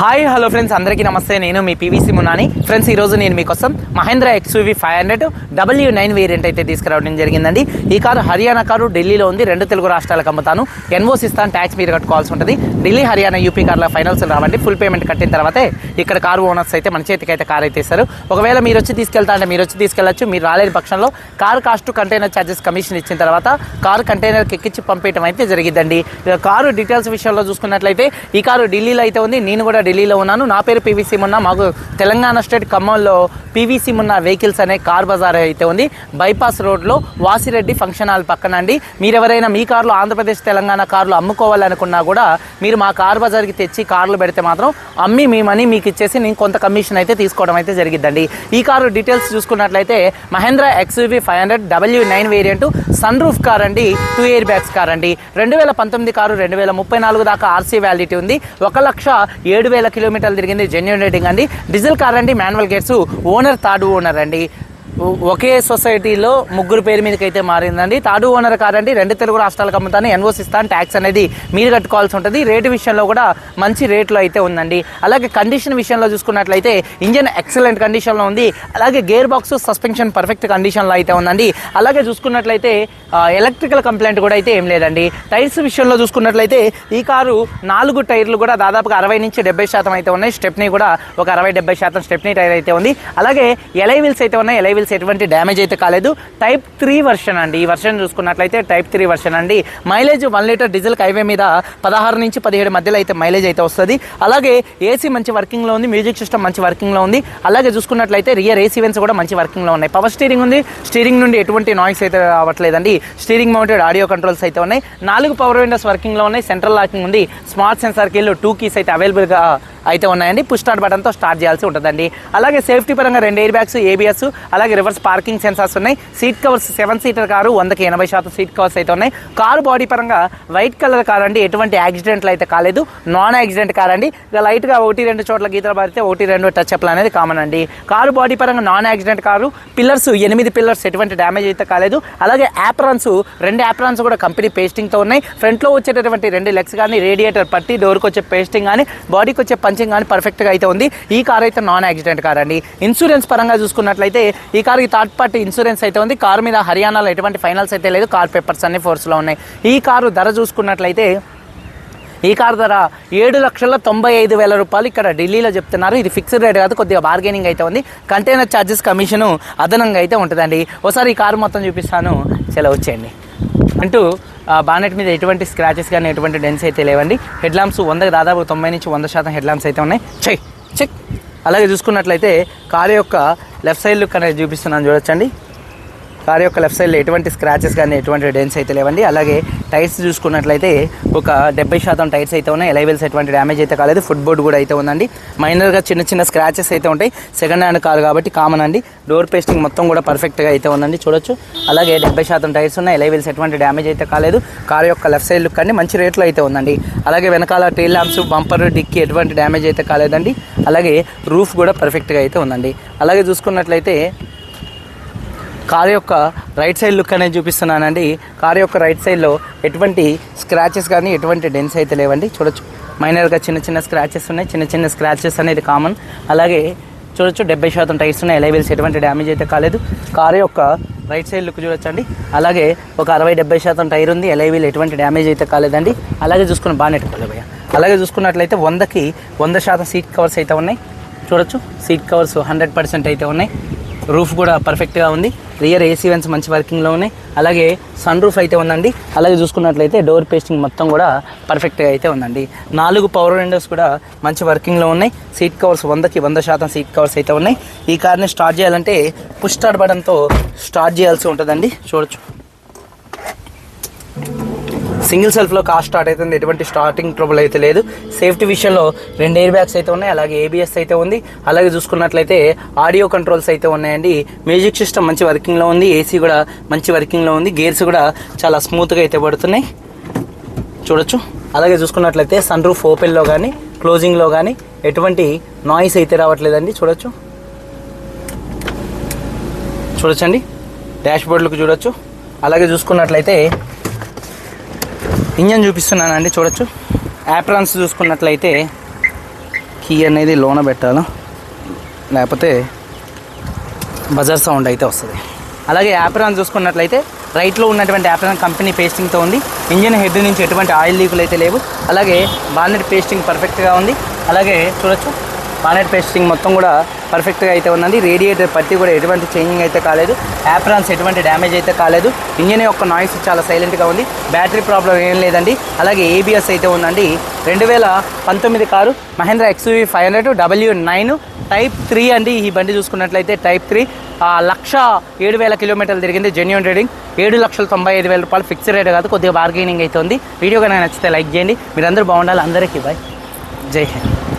Hi hello friends అందరికీ నమస్తే. నేను మీ పీవీసీ మున్నాని. ఫ్రెండ్స్ ఈరోజు నేను మీకోసం Mahindra XUV five hundred W nine variant అయితే తీసుకురావడం జరిగిందండి. ఈ కారు హర్యానా కారు ఢిల్లీలో ఉంది. రెండు తెలుగు రాష్ట్రాలకు అమ్ముతాను. ఎన్ఓసి ఇస్తాను ట్యాక్స్ మీరు కట్టుకోవాల్సి ఉంటుంది. ఢిల్లీ హర్యానా యూపీ కార్ల ఫైనల్స్ రావండి. ఫుల్ పేమెంట్ కట్టిన తర్వాతే ఇక్కడ కారు ఓనర్స్ అయితే మన చేతికి అయితే కార్ అయితే ఇస్తారు. ఒకవేళ మీరు వచ్చి తీసుకెళ్తా అంటే మీరు వచ్చి తీసుకెళ్ళచ్చు. మీరు రాలేని పక్షంలో car cost container charges commission ఇచ్చిన తర్వాత కారు కంటైనర్కి ఎక్కించి పంపించడం అయితే జరిగిందండి కారు డీటెయిల్స్ విషయంలో చూసుకున్నట్లయితే ఈ కారు ఢిల్లీలో అయితే ఉంది. నేను కూడా ఢిల్లీలో ఉన్నాను. నా పేరు పీవీసీ మున్న. మాకు తెలంగాణ స్టేట్ ఖమ్మంలో పీవీసీ మున్న వెహికల్స్ అనే కార్ బజార్ అయితే ఉంది. బైపాస్ రోడ్లో వాసిరెడ్డి ఫంక్షన్ హాల్ పక్కన అండి. మీరు ఎవరైనా మీ కార్లు ఆంధ్రప్రదేశ్ తెలంగాణ కార్లు అమ్ముకోవాలనుకున్నా కూడా మీరు మా కార్ బజార్కి తెచ్చి కార్లు పెడితే మాత్రం అమ్మి మీ మనీ మీకు ఇచ్చేసి నేను కొంత కమిషన్ అయితే తీసుకోవడం అయితే జరిగిద్దండి. ఈ కారు డీటెయిల్స్ చూసుకున్నట్లయితే Mahindra XUV five hundred W nine variant sunroof car అండి. టూ ఇయర్ బ్యాగ్స్ కార్ అండి. రెండు వేల పంతొమ్మిది కారు రెండు వేల ముప్పై నాలుగు దాకా ఆర్సీ వ్యాలిడిటీ ఉంది. ఒక లక్ష ఏడు వేల కిలోమీటర్లు తిరిగింది. జెన్యున్ రేటింగ్ అండి డీజిల్ కార్ అండి manual gates owner third owner అండి ఒకే సొసైటీలో ముగ్గురు పేరు మీదకి అయితే మారిందండి. తాడు ఓనర్ కాదండి రెండు తెలుగు రాష్ట్రాలకు అమ్ముతాను ఎన్ఓసి ఇస్తాను ట్యాక్స్ అనేది మీరు కట్టుకోవాల్సి ఉంటుంది. రేటు విషయంలో కూడా మంచి రేట్లో అయితే ఉందండి. అలాగే కండిషన్ విషయంలో చూసుకున్నట్లయితే ఇంజన్ ఎక్సలెంట్ కండిషన్లో ఉంది. అలాగే గేర్ బాక్స్ సస్పెన్షన్ పర్ఫెక్ట్ కండిషన్లో అయితే ఉందండి. అలాగే చూసుకున్నట్లయితే ఎలక్ట్రికల్ కంప్లైంట్ కూడా అయితే ఏం లేదండి. టైర్స్ విషయంలో చూసుకున్నట్లయితే ఈ కారు నాలుగు టైర్లు కూడా దాదాపుగా అరవై నుంచి డెబ్బై శాతం అయితే ఉన్నాయి. స్టెప్నీ కూడా ఒక అరవై డెబ్బై శాతం స్టెప్నీ టైర్ అయితే ఉంది. అలాగే ఎలై వీల్స్ అయితే ఉన్నాయి. ఎలై వీల్స్ ఎటువంటి డ్యామేజ్ అయితే కాలేదు. టైప్ త్రీ వర్షన్ అండి. ఈ వర్షన్ చూసుకున్నట్లయితే టైప్ త్రీ వర్షన్ అండి. Mileage one litre diesel highway మీద పదహారు నుంచి పదిహేడు మధ్యలో అయితే మైలేజ్ అయితే వస్తుంది. అలాగే ఏసీ మంచి వర్కింగ్లో ఉంది. మ్యూజిక్ సిస్టమ్ మంచి వర్కింగ్లో ఉంది. అలాగే చూసుకున్నట్లయితే రియర్ ఏసీ వెన్స్ కూడా మంచి వర్కింగ్లో ఉన్నాయి. పవర్ స్టీరింగ్ ఉంది. స్టీరింగ్ నుండి ఎటువంటి నాయిస్ అయితే రావట్లేదండి. స్టీరింగ్ మౌంటెడ్ ఆడియో కంట్రోల్స్ అయితే ఉన్నాయి. నాలుగు పవర్ విండోస్ వర్కింగ్లో ఉన్నాయి. సెంట్రల్ లాకింగ్ ఉంది. స్మార్ట్ సెన్సార్ కీళ్ళు టూ కీస్ అయితే అవైలబుల్గా అయితే ఉన్నాయండి. పుష్ స్టార్ట్ బటన్తో స్టార్ట్ చేయాల్సి ఉంటుందండి. అలాగే సేఫ్టీ పరంగా రెండు ఎయిర్ బ్యాగ్స్ ఏబిఎస్ అలాగే రివర్స్ పార్కింగ్ సెన్సార్స్ ఉన్నాయి. Seat covers seven seater car వందకి ఎనభై శాతం సీట్ కవర్స్ అయితే ఉన్నాయి. కారు బాడీ పరంగా వైట్ కలర్ కార్ అండి. ఎటువంటి యాక్సిడెంట్లు అయితే కాలేదు. నాన్ యాక్సిడెంట్ కార్ అండి. ఇక లైట్గా ఒకటి రెండు చోట్ల గీతలు పడితే ఒకటి రెండు టచ్ అప్లు అనేది కామన్ అండి. కారు బాడీ పరంగా నాన్ యాక్సిడెంట్ కారు పిల్లర్స్ ఎనిమిది పిల్లర్స్ ఎటువంటి డ్యామేజ్ అయితే కాలేదు. అలాగే యాప్రాన్స్ రెండు యాప్రాన్స్ కూడా కంపెనీ పేస్టింగ్తో ఉన్నాయి. ఫ్రంట్లో వచ్చేటటువంటి రెండు లెగ్స్ కానీ రేడియేటర్ పట్టి డోర్కి వచ్చే పేస్టింగ్ కానీ బాడీకి వచ్చే పంచింగ్ కానీ పర్ఫెక్ట్గా అయితే ఉంది. ఈ కార్ అయితే నాన్ యాక్సిడెంట్ కార్ అండి. ఇన్సూరెన్స్ పరంగా చూసుకున్నట్లయితే ఈ కార్కి థర్డ్ పార్టీ ఇన్సూరెన్స్ అయితే ఉంది. కారు మీద హర్యానాలో ఎటువంటి ఫైనల్స్ అయితే లేదు. కార్ పేపర్స్ అన్ని ఫోర్స్లో ఉన్నాయి. ఈ కారు ధర చూసుకున్నట్లయితే ఈ కార్ ధర ఏడు లక్షల తొంభై ఐదు వేల రూపాయలు ఇక్కడ ఢిల్లీలో చెప్తున్నారు. ఇది ఫిక్స్డ్ రేట్ కాదు కొద్దిగా బార్గెనింగ్ అయితే ఉంది. కంటైనర్ ఛార్జెస్ కమిషను అదనంగా అయితే ఉంటుందండి. ఒకసారి ఈ కారు మొత్తం చూపిస్తాను. సెలవు వచ్చేయండి. అంటూ బానెట్ మీద ఎటువంటి స్క్రాచెస్ కానీ ఎటువంటి డెన్స్ అయితే లేవండి. హెడ్ ల్యాంప్స్ వందకి దాదాపు తొంభై నుంచి వంద శాతం హెడ్ ల్యాంప్స్ అయితే ఉన్నాయి. చెక్ చెక్ అలాగే చూసుకున్నట్లయితే కారు యొక్క లెఫ్ట్ సైడ్ లుక్ అనేది చూపిస్తున్నాను చూడొచ్చండి. కార్ యొక్క లెఫ్ట్ సైడ్లో ఎటువంటి స్క్రాచెస్ కానీ ఎటువంటి డెన్స్ అయితే లేవండి. అలాగే టైర్స్ చూసుకున్నట్లయితే ఒక డెబ్బై శాతం టైర్స్ అయితే ఉన్నాయి. ఎలైవెల్స్ ఎటువంటి డ్యామేజ్ అయితే కాలేదు. ఫుట్ బోర్డ్ కూడా అయితే ఉందండి. మైనర్గా చిన్న చిన్న స్క్రాచెస్ అయితే ఉంటాయి. సెకండ్ హ్యాండ్ కార్ కాబట్టి కామన్ అండి. డోర్ పేస్టింగ్ మొత్తం కూడా పర్ఫెక్ట్గా అయితే ఉందండి. చూడొచ్చు. అలాగే డెబ్బై శాతం టైర్స్ ఉన్నాయి. ఎలైవెల్స్ ఎటువంటి డ్యామేజ్ అయితే కాలేదు. కార్ యొక్క లెఫ్ట్ సైడ్ లుక్ అండి. మంచి రేట్లో అయితే ఉందండి. అలాగే వెనకాల టైల్ ల్యాంప్స్ బంపర్ డిక్కి ఎటువంటి డ్యామేజ్ అయితే కాలేదండి. అలాగే రూఫ్ కూడా పర్ఫెక్ట్గా అయితే ఉందండి. అలాగే చూసుకున్నట్లయితే కారు యొక్క రైట్ సైడ్ లుక్ అనేది చూపిస్తున్నానండి. కారు యొక్క రైట్ సైడ్లో ఎటువంటి స్క్రాచెస్ కానీ ఎటువంటి డెన్స్ అయితే లేవండి. చూడొచ్చు. మైనర్గా చిన్న చిన్న స్క్రాచెస్ ఉన్నాయి. చిన్న చిన్న స్క్రాచెస్ అనేది కామన్ అలాగే చూడొచ్చు డెబ్బై శాతం టైర్స్ ఉన్నాయి. ఎలైవెల్స్ ఎటువంటి డ్యామేజ్ అయితే కాలేదు. కారు యొక్క రైట్ సైడ్ లుక్ చూడొచ్చండి. అలాగే ఒక అరవై డెబ్బై శాతం టైర్ ఉంది. ఎలైవీల్ ఎటువంటి డ్యామేజ్ అయితే కాలేదండి. అలాగే చూసుకుని బాగానే నెట్టుకోలేదు భయ్య. అలాగే చూసుకున్నట్లయితే వందకి వంద శాతం సీట్ కవర్స్ అయితే ఉన్నాయి. చూడొచ్చు. సీట్ కవర్స్ హండ్రెడ్ పర్సెంట్ అయితే ఉన్నాయి. రూఫ్ కూడా పర్ఫెక్ట్గా ఉంది. రియర్ ఏసీ వెన్స్ మంచి వర్కింగ్లో ఉన్నాయి. అలాగే సన్ రూఫ్ అయితే ఉందండి. అలాగే చూసుకున్నట్లయితే డోర్ పేస్టింగ్ మొత్తం కూడా పర్ఫెక్ట్గా అయితే ఉందండి. నాలుగు పవర్ విండోస్ కూడా మంచి వర్కింగ్లో ఉన్నాయి. సీట్ కవర్స్ వందకి వంద శాతం సీట్ కవర్స్ అయితే ఉన్నాయి. ఈ కార్ని స్టార్ట్ చేయాలంటే పుష్ స్టార్ట్ బటన్తో స్టార్ట్ చేయాల్సి ఉంటుందండి. చూడొచ్చు. సింగిల్ సెల్ఫ్లో కార్ స్టార్ట్ అవుతుంది. ఎటువంటి స్టార్టింగ్ ట్రబుల్ అయితే లేదు. సేఫ్టీ విషయంలో రెండు ఎయిర్ బ్యాగ్స్ అయితే ఉన్నాయి. అలాగే ఏబిఎస్ అయితే ఉంది. అలాగే చూసుకున్నట్లయితే ఆడియో కంట్రోల్స్ అయితే ఉన్నాయండి. మ్యూజిక్ సిస్టమ్ మంచి వర్కింగ్లో ఉంది. ఏసీ కూడా మంచి వర్కింగ్లో ఉంది. గేర్స్ కూడా చాలా స్మూత్గా అయితే పడుతున్నాయి. చూడొచ్చు. అలాగే చూసుకున్నట్లయితే సన్ రూఫ్ ఓపెన్లో కానీ క్లోజింగ్లో కానీ ఎటువంటి నాయిస్ అయితే రావట్లేదండి. చూడొచ్చు. చూడొచ్చండి. డాష్ బోర్డులకు చూడొచ్చు. అలాగే చూసుకున్నట్లయితే ఇంజన్ చూపిస్తున్నానండి చూడొచ్చు. యాప్రాన్స్ చూసుకున్నట్లయితే కీ అనేది లోన పెట్టాలా. లేకపోతే బజార్ సౌండ్ అయితే వస్తుంది. అలాగే యాప్రాన్ చూసుకున్నట్లయితే రైట్లో ఉన్నటువంటి యాప్రాన్ కంపెనీ పేస్టింగ్తో ఉంది. ఇంజిన్ హెడ్ నుంచి ఎటువంటి ఆయిల్ లీకులు అయితే లేవు. అలాగే బాన్నెట్ పేస్టింగ్ పర్ఫెక్ట్గా ఉంది. అలాగే చూడొచ్చు. పానెట్ పేస్టింగ్ మొత్తం కూడా పర్ఫెక్ట్గా అయితే ఉన్నది రేడియేటర్ పట్టి కూడా ఎటువంటి చేంజింగ్ అయితే కాలేదు. యాప్రాన్స్ ఎటువంటి డ్యామేజ్ అయితే కాలేదు. ఇంజిన్ యొక్క నాయిస్ చాలా సైలెంట్గా ఉంది. బ్యాటరీ ప్రాబ్లం ఏం లేదండి. అలాగే ఏబిఎస్ అయితే ఉందండి. రెండు వేల పంతొమ్మిది car Mahindra XUV five hundred W nine type three అండి. ఈ బండి చూసుకున్నట్లయితే టైప్ త్రీ లక్ష ఏడు వేల కిలోమీటర్లు తిరిగింది. జెన్యున్ రీడింగ్ ఏడు లక్షల తొంభై ఐదు వేల రూపాయలు ఫిక్స్డ్ రేట్ కాదు. కొద్దిగా బార్గెనింగ్ అయితే ఉంది. వీడియో కనుక నచ్చితే లైక్ చేయండి. మీరందరూ బాగుండాలి. అందరికీ బాయ్ జై హింద్.